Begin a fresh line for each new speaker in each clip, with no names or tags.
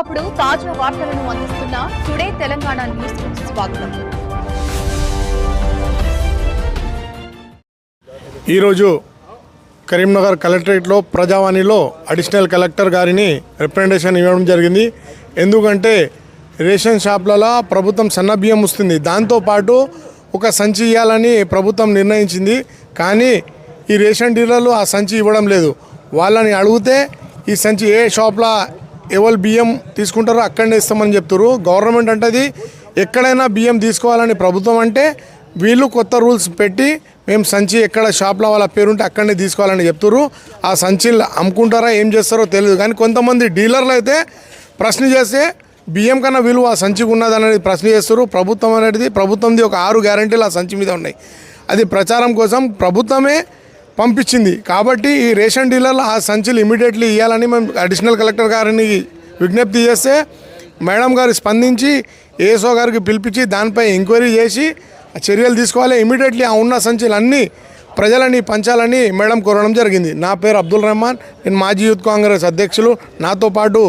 ఎప్పటికప్పుడు తాజా వార్తలను అందిస్తున్న టుడే తెలంగాణ న్యూస్ స్వాగతం.
ఈరోజు కరీంనగర్ కలెక్టరేట్లో ప్రజావాణిలో అడిషనల్ కలెక్టర్ గారిని రిప్రజెంటేషన్ ఇవ్వడం జరిగింది. ఎందుకంటే రేషన్ షాప్లలో ప్రభుత్వం సన్న బియ్యం వస్తుంది దాంతోపాటు ఒక సంచి ఇవ్వాలని ప్రభుత్వం నిర్ణయించింది. కానీ ఈ రేషన్ డీలర్లు ఆ సంచి ఇవ్వడం లేదు. వాళ్ళని అడిగితే ఈ సంచి ఏ షాప్లో ఎవరు బియ్యం తీసుకుంటారో అక్కడనే ఇస్తామని చెప్తారు గవర్నమెంట్ అంటది ఎక్కడైనా బియ్యం తీసుకోవాలని ప్రభుత్వం అంటే వీళ్ళు కొత్త రూల్స్ పెట్టి మేము సంచి ఎక్కడ షాప్లో వాళ్ళ పేరుంటే అక్కడనే తీసుకోవాలని చెప్తారు ఆ సంచిలు అమ్ముకుంటారా ఏం చేస్తారో తెలియదు. కానీ కొంతమంది డీలర్లు అయితే ప్రశ్న చేస్తే బియ్యం కన్నా విలువ ఆ సంచికి ఉన్నది అనేది ప్రశ్న చేస్తారు ప్రభుత్వం అనేది ప్రభుత్వంది ఒక ఆరు గ్యారంటీలు ఆ సంచి మీద ఉన్నాయి. అది ప్రచారం కోసం ప్రభుత్వమే పంపించింది. కాబట్టి ఈ రేషన్ డీలర్లు ఆ సంచులు ఇమీడియట్లీ ఇవ్వాలని మేము అడిషనల్ కలెక్టర్ గారిని విజ్ఞప్తి చేస్తే మేడం గారు స్పందించి ఏఎస్ఓ గారికి పిలిపించి దానిపై ఎంక్వైరీ చేసి ఆ చర్యలు తీసుకోవాలి. ఇమీడియట్లీ ఆ ఉన్న సంచులు అన్నీ ప్రజలని పంచాలని మేడం కోరడం జరిగింది. నా పేరు అబ్దుల్ రెహమాన్. నేను మాజీ యూత్ కాంగ్రెస్ అధ్యక్షులు. నాతో పాటు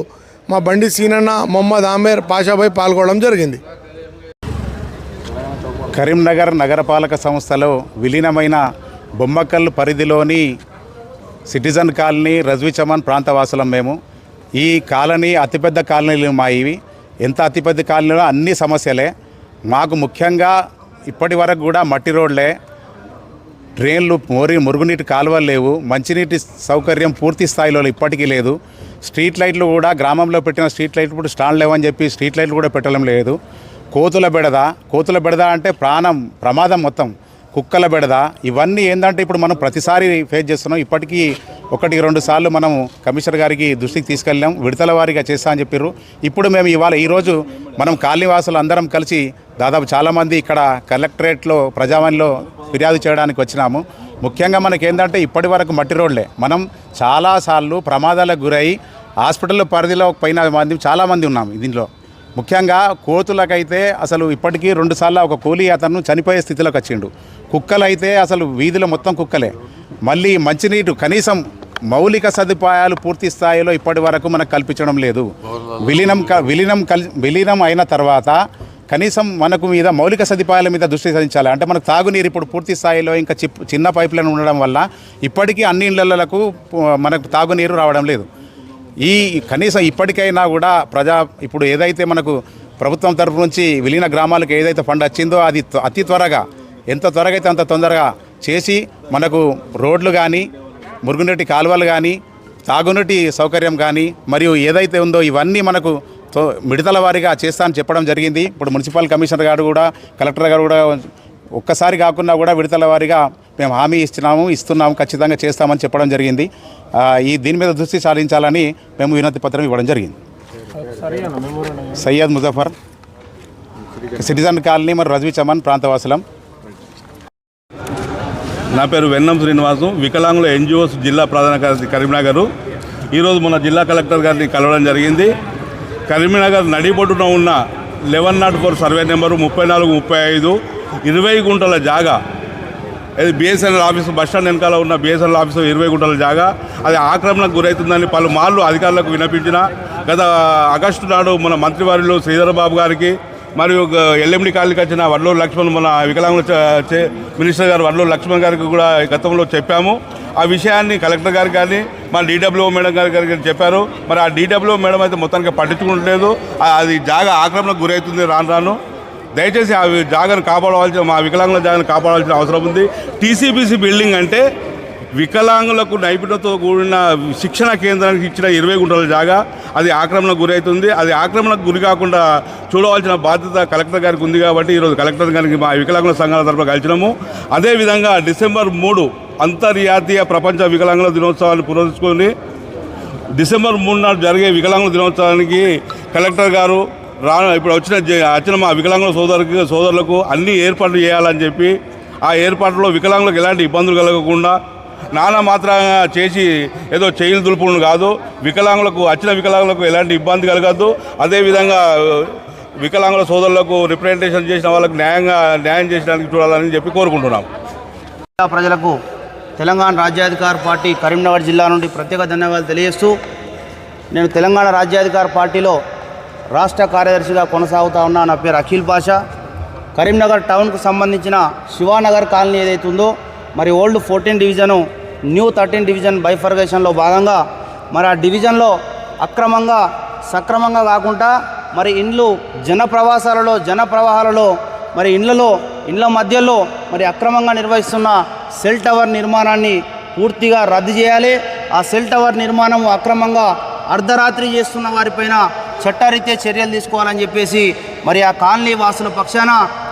మా బండి సీనన్న మొహమ్మద్ ఆమేర్ పాషాభాయ్ పాల్గొనడం జరిగింది.
కరీంనగర్ నగరపాలక సంస్థలో విలీనమైన బొమ్మకల్ పరిధిలోని సిటిజన్ కాలనీ రజ్వి చమన్ ప్రాంతవాసులం మేము. ఈ కాలనీ అతిపెద్ద కాలనీలు మా ఇవి. ఎంత అతిపెద్ద కాలనీలో అన్ని సమస్యలే. మాకు ముఖ్యంగా ఇప్పటి వరకు కూడా మట్టి రోడ్లే. డ్రైన్లు మోరి మురుగునీటి కాలువలు లేవు. మంచినీటి సౌకర్యం పూర్తి స్థాయిలో ఇప్పటికీ లేదు. స్ట్రీట్ లైట్లు కూడా గ్రామంలో పెట్టిన స్ట్రీట్ లైట్లు ఇప్పుడు స్టాండ్ లేవని చెప్పి స్ట్రీట్ లైట్లు కూడా పెట్టడం లేదు. కోతుల బెడద. కోతుల బెడద అంటే ప్రాణం ప్రమాదం మొత్తం. కుక్కల బెడద ఇవన్నీ ఏంటంటే ఇప్పుడు మనం ప్రతిసారి ఫేస్ చేస్తున్నాం. ఇప్పటికీ ఒకటి రెండు సార్లు మనం కమిషనర్ గారికి దృష్టికి తీసుకెళ్ళాం. విడతల వారిగా చేస్తా అని చెప్పారు ఇప్పుడు మేము ఇవాళ ఈరోజు మనం కాలనీవాసులు అందరం కలిసి దాదాపు చాలామంది ఇక్కడ కలెక్టరేట్లో ప్రజావాణిలో ఫిర్యాదు చేయడానికి వచ్చినాము. ముఖ్యంగా మనకి ఏంటంటే ఇప్పటి వరకు మట్టి రోడ్లే. మనం చాలాసార్లు ప్రమాదాలకు గురై హాస్పిటల్ పరిధిలో పైన మంది చాలామంది ఉన్నాం దీంట్లో. ముఖ్యంగా కోతులకైతే అసలు ఇప్పటికీ రెండుసార్లు ఒక కూలీ అతను చనిపోయే స్థితిలోకి వచ్చిండు. కుక్కలైతే అసలు వీధిలో మొత్తం కుక్కలే. మళ్ళీ మంచినీరు కనీసం మౌలిక సదుపాయాలు పూర్తి స్థాయిలో ఇప్పటి వరకు మనకు కల్పించడం లేదు. విలీనం క- విలీనం కల్ విలీనం అయిన తర్వాత కనీసం మనకు మీద మౌలిక సదుపాయాల మీద దృష్టి సాధించాలి అంటే మనకు తాగునీరు ఇప్పుడు పూర్తి స్థాయిలో ఇంకా చిన్న పైప్ లైన్ ఉండడం వల్ల ఇప్పటికీ అన్ని ఇళ్ళకు మనకు తాగునీరు రావడం లేదు. ఈ కనీసం ఇప్పటికైనా కూడా ప్రజా ఇప్పుడు ఏదైతే మనకు ప్రభుత్వం తరపు నుంచి విలీన గ్రామాలకు ఏదైతే ఫండ్ వచ్చిందో అది అతి త్వరగా ఎంత త్వరగా అయితే అంత తొందరగా చేసి మనకు రోడ్లు కానీ మురుగునీటి కాలువలు కానీ తాగునీటి సౌకర్యం కానీ మరియు ఏదైతే ఉందో ఇవన్నీ మనకు తో మిడతల వారిగా చేస్తా అని చెప్పడం జరిగింది. ఇప్పుడు మున్సిపల్ కమిషనర్ గారు కూడా కలెక్టర్ గారు కూడా ఒక్కసారి కాకుండా కూడా విడతల వారిగా మేము హామీ ఇస్తున్నాము ఇస్తున్నాము ఖచ్చితంగా చేస్తామని చెప్పడం జరిగింది. ఈ దీని మీద దృష్టి సారించాలని మేము వినతి పత్రం ఇవ్వడం జరిగింది. సయ్యద్ ముజఫర్ సిటిజన్ కాలనీ మరి రజవి చమన్ ప్రాంతవాసులం.
నా పేరు వెన్నం శ్రీనివాసు వికలాంగుల ఎన్జిఓస్ జిల్లా ప్రధాన కార్యదర్శి కరీంనగర్. ఈరోజు మన జిల్లా కలెక్టర్ గారిని కలవడం జరిగింది. కరీంనగర్ నడిబొడ్డున ఉన్న eleven naught four survey number ముప్పై నాలుగు ముప్పై ఐదు ఇరవై గుంటల జాగా అది బిఎస్ఎన్ఎల్ ఆఫీసు బస్టాండ్ వెనకాల ఉన్న బిఎస్ఎన్ఎల్ ఆఫీసు ఇరవై గుంటల జాగా. అది ఆక్రమణకు గురవుతుందని పలుమార్లు అధికారులకు వినిపించిన గత ఆగస్టు నాడు మన మంత్రివారిలో శ్రీధరబాబు గారికి మరియు ఎల్ఎండి కాలనీకి వచ్చిన వడ్లూరు లక్ష్మణ్ మన వికలాంగుల చే- మినిస్టర్ గారు వడ్లూరు లక్ష్మణ్ గారికి కూడా గతంలో చెప్పాము. ఆ విషయాన్ని కలెక్టర్ గారికి కానీ మన డీడబ్ల్యూ మేడం గారి గారికి చెప్పారు. మరి ఆ డీడబ్ల్యూ మేడం అయితే మొత్తానికి పట్టించుకుంటలేదు అది జాగా ఆక్రమణకు గురవుతుంది రాను రాను. దయచేసి ఆ జాగాను కాపాడవలసిన మా వికలాంగుల జాగాను కాపాడాల్సిన అవసరం ఉంది. టీసీబీసీ బిల్డింగ్ అంటే వికలాంగులకు నైపుణ్యతో కూడిన శిక్షణ కేంద్రానికి ఇచ్చిన ఇరవై గుంటల జాగా. అది ఆక్రమణకు గురవుతుంది అది ఆక్రమణకు గురి కాకుండా చూడవలసిన బాధ్యత కలెక్టర్ గారికి ఉంది కాబట్టి ఈరోజు కలెక్టర్ గారికి మా వికలాంగుల సంఘాల తరఫున కలిసినాము. అదేవిధంగా డిసెంబర్ మూడు అంతర్జాతీయ ప్రపంచ వికలాంగుల దినోత్సవాన్ని పురస్కరించుకొని డిసెంబర్ మూడు నాడు జరిగే వికలాంగుల దినోత్సవానికి కలెక్టర్ గారు రా ఇప్పుడు వచ్చిన వచ్చిన మా వికలాంగుల సోదరుకి సోదరులకు అన్ని ఏర్పాట్లు చేయాలని చెప్పి ఆ ఏర్పాట్లలో వికలాంగులకు ఎలాంటి ఇబ్బందులు కలగకుండా నానా మాత్రంగా చేసి ఏదో చేయిలు దులుపులను కాదు వికలాంగులకు వచ్చిన వికలాంగులకు ఎలాంటి ఇబ్బంది కలగద్దు. అదేవిధంగా వికలాంగుల సోదరులకు రిప్రజెంటేషన్ చేసిన వాళ్ళకు న్యాయంగా న్యాయం చేసడానికి చూడాలని చెప్పి కోరుకుంటున్నాం.
ప్రజలకు తెలంగాణ రాజ్యాధికార పార్టీ కరీంనగర్ జిల్లా నుండి ప్రత్యేక ధన్యవాదాలు తెలియజేస్తూ నేను తెలంగాణ రాజ్యాధికార పార్టీలో రాష్ట్ర కార్యదర్శిగా కొనసాగుతా ఉన్నా నా పేరు అఖిల్ పాషా కరీంనగర్ టౌన్కు సంబంధించిన శివానగర్ కాలనీ ఏదైతే ఉందో మరి old fourteen division new thirteen division బైఫర్గేషన్లో భాగంగా మరి ఆ డివిజన్లో అక్రమంగా సక్రమంగా కాకుండా మరి ఇండ్లు జన ప్రవాసాలలో జన ప్రవాహాలలో మరి ఇండ్లలో ఇండ్ల మధ్యలో మరి అక్రమంగా నిర్వహిస్తున్న సెల్ టవర్ నిర్మాణాన్ని పూర్తిగా రద్దు చేయాలి. ఆ సెల్ టవర్ నిర్మాణం అక్రమంగా అర్ధరాత్రి చేస్తున్న వారిపైన చట్టరీత్యా చర్యలు తీసుకోవాలని చెప్పేసి మరి ఆ కాలనీ వాసుల పక్షాన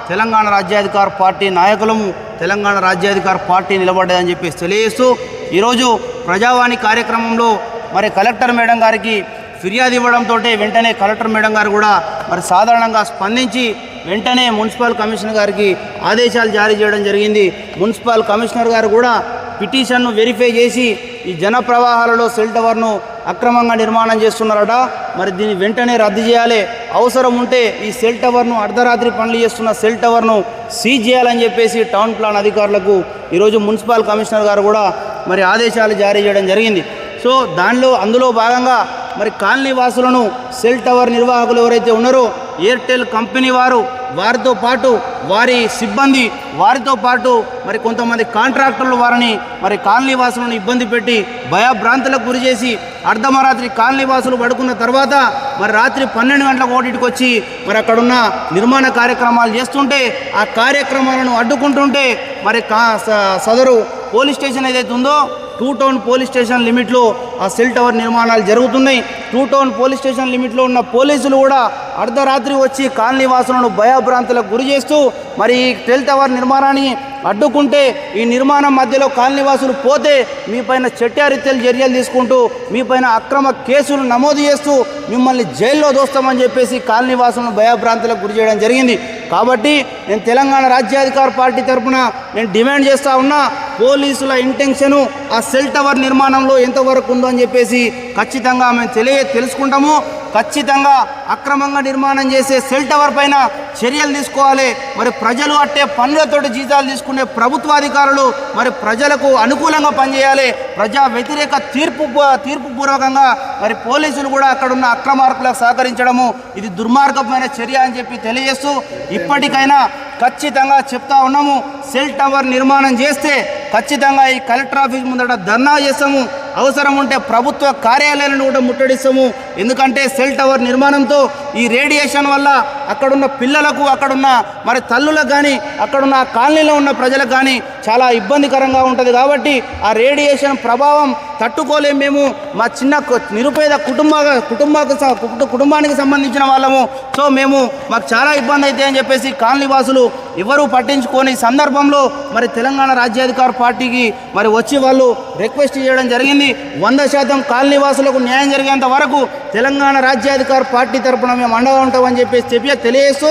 తెలంగాణ రాజ్యాధికార పార్టీ నాయకులము తెలంగాణ రాజ్యాధికార పార్టీ నిలబడ్డదని చెప్పేసి తెలియజేస్తూ ఈరోజు ప్రజావాణి కార్యక్రమంలో మరి కలెక్టర్ మేడం గారికి ఫిర్యాదు ఇవ్వడంతో వెంటనే కలెక్టర్ మేడం గారు కూడా మరి సాధారణంగా స్పందించి వెంటనే మున్సిపల్ కమిషనర్ గారికి ఆదేశాలు జారీ చేయడం జరిగింది. మున్సిపల్ కమిషనర్ గారు కూడా పిటిషన్ను వెరిఫై చేసి ఈ జన ప్రవాహాలలో సెల్ టవర్ను అక్రమంగా నిర్మాణం చేస్తున్నారట. మరి దీన్ని వెంటనే రద్దు చేయాలి. అవసరం ఉంటే ఈ సెల్ టవర్ను అర్ధరాత్రి పనులు చేస్తున్న సెల్ టవర్ను సీజ్ చేయాలని చెప్పేసి టౌన్ ప్లాన్ అధికారులకు ఈరోజు మున్సిపల్ కమిషనర్ గారు కూడా మరి ఆదేశాలు జారీ చేయడం జరిగింది. సో దానిలో అందులో భాగంగా మరి కాలనీ వాసులను సెల్ టవర్ నిర్వాహకులు ఎవరైతే ఉన్నారో ఎయిర్టెల్ కంపెనీ వారు వారితో పాటు వారి సిబ్బంది వారితో పాటు మరి కొంతమంది కాంట్రాక్టర్లు వారిని మరి కాలనీ వాసులను ఇబ్బంది పెట్టి భయభ్రాంతులకు గురి చేసి అర్ధమరాత్రి కాలనీ వాసులు పడుకున్న తర్వాత మరి రాత్రి పన్నెండు గంటలకు ఓటికి వచ్చి మరి అక్కడున్న నిర్మాణ కార్యక్రమాలు చేస్తుంటే ఆ కార్యక్రమాలను అడ్డుకుంటుంటే మరి కా స- సదరు పోలీస్ స్టేషన్ ఏదైతే ఉందో టూ టౌన్ పోలీస్ స్టేషన్ లిమిట్లో ఆ సెల్ టవర్ నిర్మాణాలు జరుగుతున్నాయి. టూ టౌన్ పోలీస్ స్టేషన్ లిమిట్లో ఉన్న పోలీసులు కూడా అర్ధరాత్రి వచ్చి కాలనీ వాసులను భయాభ్రాంతులకు గురి చేస్తూ మరి ఈ సెల్ టవర్ నిర్మాణాన్ని అడ్డుకుంటే ఈ నిర్మాణం మధ్యలో కాలనీవాసులు పోతే మీ పైన చట్టారీత్యలు చర్యలు తీసుకుంటూ మీ పైన అక్రమ కేసులు నమోదు చేస్తూ మిమ్మల్ని జైల్లో దోస్తామని చెప్పేసి కాలనీవాసులను భయభ్రాంతులకు గురి చేయడం జరిగింది. కాబట్టి నేను తెలంగాణ రాజ్యాధికార పార్టీ తరఫున నేను డిమాండ్ చేస్తా ఉన్నా పోలీసుల ఇంటెన్షను ఆ సెల్ టవర్ నిర్మాణంలో ఎంతవరకు ఉందో అని చెప్పేసి ఖచ్చితంగా మేము తెలియ తెలుసుకుంటాము. ఖచ్చితంగా అక్రమంగా నిర్మాణం చేసే సెల్ టవర్ పైన చర్యలు తీసుకోవాలి. మరి ప్రజలు అట్టే పన్నులతోటి జీతాలు తీసుకునే ప్రభుత్వాధికారులు మరి ప్రజలకు అనుకూలంగా పనిచేయాలి. ప్రజా వ్యతిరేక తీర్పు తీర్పు పూర్వకంగా మరి పోలీసులు కూడా అక్కడ ఉన్న అక్రమార్కులకు సహకరించడము ఇది దుర్మార్గమైన చర్య అని చెప్పి తెలియజేస్తూ ఇప్పటికైనా ఖచ్చితంగా చెప్తా ఉన్నాము. సెల్ టవర్ నిర్మాణం చేస్తే ఖచ్చితంగా ఈ కలెక్టర్ ఆఫీస్ ముందట ధర్నా చేస్తాము. అవసరం ఉంటే ప్రభుత్వ కార్యాలయాలను కూడా ముట్టడిస్తాము. ఎందుకంటే సెల్ టవర్ నిర్మాణంతో ఈ రేడియేషన్ వల్ల అక్కడున్న పిల్లలకు అక్కడున్న మరి తల్లులకు కానీ అక్కడున్న కాలనీలో ఉన్న ప్రజలకు కానీ చాలా ఇబ్బందికరంగా ఉంటుంది. కాబట్టి ఆ రేడియేషన్ ప్రభావం తట్టుకోలేము మేము. మా చిన్న నిరుపేద కుటుంబ కుటుంబానికి కుటుంబానికి సంబంధించిన వాళ్ళము. సో మేము మాకు చాలా ఇబ్బంది అయితే అని చెప్పేసి కాలనీవాసులు ఎవరూ పట్టించుకోని సందర్భంలో మరి తెలంగాణ రాజ్యాధికార పార్టీకి మరి వచ్చి వాళ్ళు రిక్వెస్ట్ చేయడం జరిగింది. వంద శాతం కాలనీ వాసులకు న్యాయం జరిగేంత వరకు తెలంగాణ రాజ్యాధికార పార్టీ తరపున మేము అండగా ఉంటామని చెప్పేసి చెప్పి తెలియజేస్తూ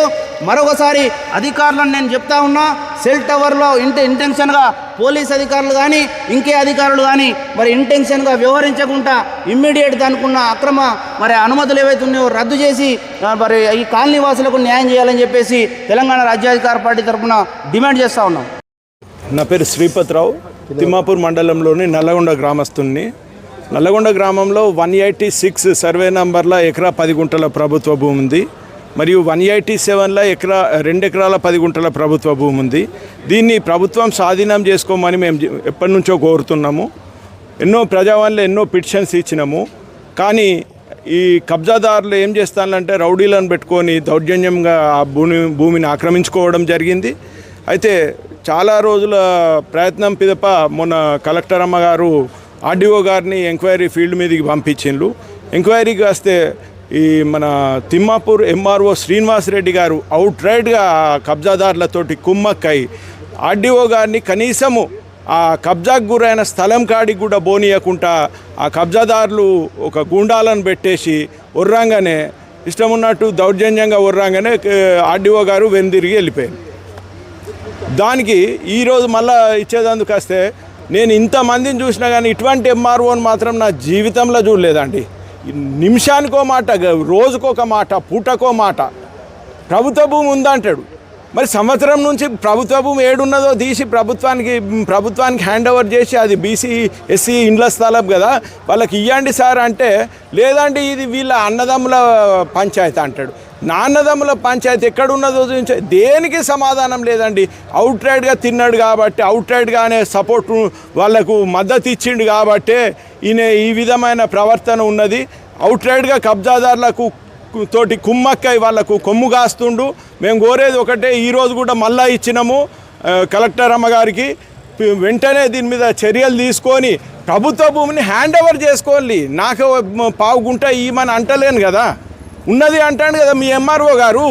మరొకసారి అధికారులను నేను చెప్తా ఉన్నా సెల్ టవర్లో ఇంట ఇంటెన్షన్గా పోలీస్ అధికారులు కానీ ఇంకే అధికారులు కానీ మరి ఇంటెన్షన్గా వ్యవహరించకుండా ఇమ్మీడియట్ దానికున్న అక్రమ మరి అనుమతులు ఏవైతే ఉన్నాయో రద్దు చేసి మరి ఈ కాలనీవాసులకు న్యాయం చేయాలని చెప్పేసి తెలంగాణ రాజ్యాధికార పార్టీ తరఫున డిమాండ్ చేస్తూ ఉన్నాం.
నా పేరు శ్రీపతిరావు తిమ్మాపూర్ మండలంలోని నల్లగొండ గ్రామస్తుని నల్లగొండ గ్రామంలో వన్ ఎయిటీ సిక్స్ సర్వే నంబర్ల ఎకరా పది గుంటల ప్రభుత్వ భూమి ఉంది. మరియు వన్ ఎయిటీ సెవెన్ల ఎకరా రెండు ఎకరాల పది గుంటల ప్రభుత్వ భూమి ఉంది. దీన్ని ప్రభుత్వం స్వాధీనం చేసుకోమని మేము ఎప్పటి నుంచో కోరుతున్నాము. ఎన్నో ప్రజావాణిలో ఎన్నో పిటిషన్స్ ఇచ్చినాము. కానీ ఈ కబ్జాదారులు ఏం చేస్తానంటే రౌడీలను పెట్టుకొని దౌర్జన్యంగా ఆ భూమి భూమిని ఆక్రమించుకోవడం జరిగింది. అయితే చాలా రోజుల ప్రయత్నం పిదప మొన్న కలెక్టర్ అమ్మగారు ఆర్డీఓ గారిని ఎంక్వైరీ ఫీల్డ్ మీదకి పంపించిండ్రు ఎంక్వైరీకి వస్తే ఈ మన తిమ్మాపూర్ ఎంఆర్ఓ శ్రీనివాస్ రెడ్డి గారు అవుట్ రైడ్గా కబ్జాదారులతోటి కుమ్మక్కై ఆర్డీఓ గారిని కనీసము ఆ కబ్జాకు గురైన స్థలం కాడికి కూడా బోనియకుండా ఆ కబ్జాదారులు ఒక గుండాలను పెట్టేసి ఉర్రాగానే ఇష్టం ఉన్నట్టు దౌర్జన్యంగా ఉర్రాగానే ఆర్డీఓ గారు వెనుదిరిగి వెళ్ళిపోయారు. దానికి ఈరోజు మళ్ళా ఇచ్చేదందుకు వస్తే నేను ఇంతమందిని చూసినా కానీ ఇటువంటి ఎంఆర్ఓని మాత్రం నా జీవితంలో చూడలేదండి. నిమిషానికో మాట రోజుకొక మాట పూటకో మాట. ప్రభుత్వ భూమి ఉందంటాడు. మరి సంవత్సరం నుంచి ప్రభుత్వ భూమి ఏడున్నదో తీసి ప్రభుత్వానికి ప్రభుత్వానికి హ్యాండ్ ఓవర్ చేసి అది బీసీ ఎస్సీ ఇండ్ల స్థలం కదా వాళ్ళకి ఇవ్వండి సార్ అంటే లేదండి ఇది వీళ్ళ అన్నదమ్ముల పంచాయతీ అంటాడు. నాన్నదమ్ముల పంచాయతీ పంచాయతీ ఎక్కడున్నదో చూపించ దేనికి సమాధానం లేదండి. అవుట్ రైడ్గా తిన్నాడు కాబట్టి అవుట్ రైడ్గానే సపోర్ట్ వాళ్ళకు మద్దతు ఇచ్చిండు కాబట్టే ఈయన ఈ విధమైన ప్రవర్తన ఉన్నది. అవుట్ రైడ్గా కబ్జాదారులకు తోటి కుమ్మక్కై వాళ్ళకు కొమ్ము కాస్తుండు. మేము కోరేది ఒకటే ఈరోజు కూడా మళ్ళా ఇచ్చినాము కలెక్టర్ అమ్మగారికి వెంటనే దీని మీద చర్యలు తీసుకొని ప్రభుత్వ భూమిని హ్యాండ్ ఓవర్ చేసుకోవాలి. నాకు మ- పావు గుంట ఇవ్వమని అంటలేను కదా. ఉన్నది అంటాడు కదా మీ ఎంఆర్ఓ గారు.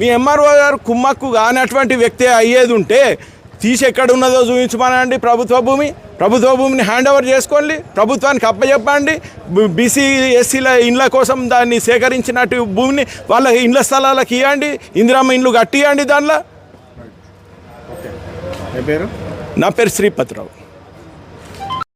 మీ ఎంఆర్ఓ గారు కుమ్మక్కు కానటువంటి వ్యక్తి అయ్యేది ఉంటే తీసి ఎక్కడ ఉన్నదో చూపించమనండి ప్రభుత్వ భూమి. ప్రభుత్వ భూమిని హ్యాండ్ ఓవర్ చేసుకోండి. ప్రభుత్వానికి అప్పచెప్పండి బీసీ ఎస్సీల ఇండ్ల కోసం దాన్ని సేకరించినట్టు భూమిని వాళ్ళ ఇండ్ల స్థలాలకు ఇవ్వండి ఇందిరమ్మ ఇండ్లు కట్టియండి దానిలో నా పేరు శ్రీపతిరావు.